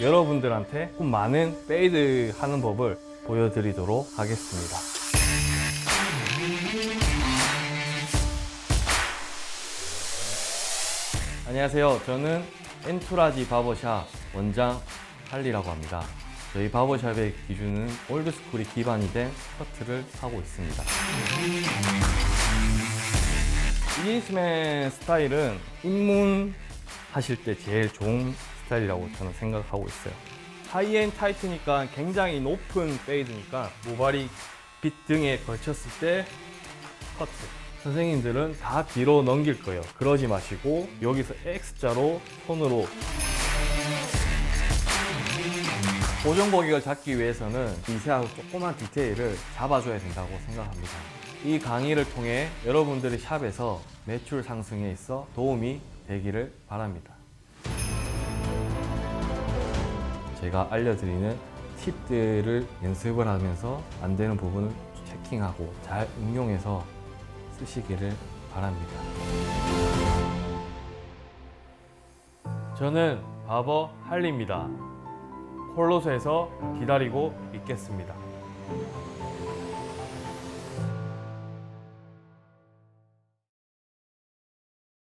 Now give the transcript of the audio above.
여러분들한테 좀 많은 페이드 하는 법을 보여드리도록 하겠습니다. 안녕하세요. 저는 엔투라지 바버샵 원장 할리라고 합니다. 저희 바버샵의 기준은 올드스쿨이 기반이 된 커트를 하고 있습니다. 이니스맨 스타일은 입문하실 때 제일 좋은 스타일이라고 저는 생각하고 있어요. 하이엔 타이트니까 굉장히 높은 페이드니까 모발이 빗 등에 걸쳤을 때 커트. 선생님들은 다 뒤로 넘길 거예요. 그러지 마시고 여기서 X자로 손으로 고정 고객을 잡기 위해서는 미세하고 조그만 디테일을 잡아줘야 된다고 생각합니다. 이 강의를 통해 여러분들의 샵에서 매출 상승에 있어 도움이 되기를 바랍니다. 제가 알려드리는 팁들을 연습을 하면서 안 되는 부분을 체킹하고 잘 응용해서 쓰시기를 바랍니다. 저는 바버 할리입니다. 콜로스에서 기다리고 있겠습니다.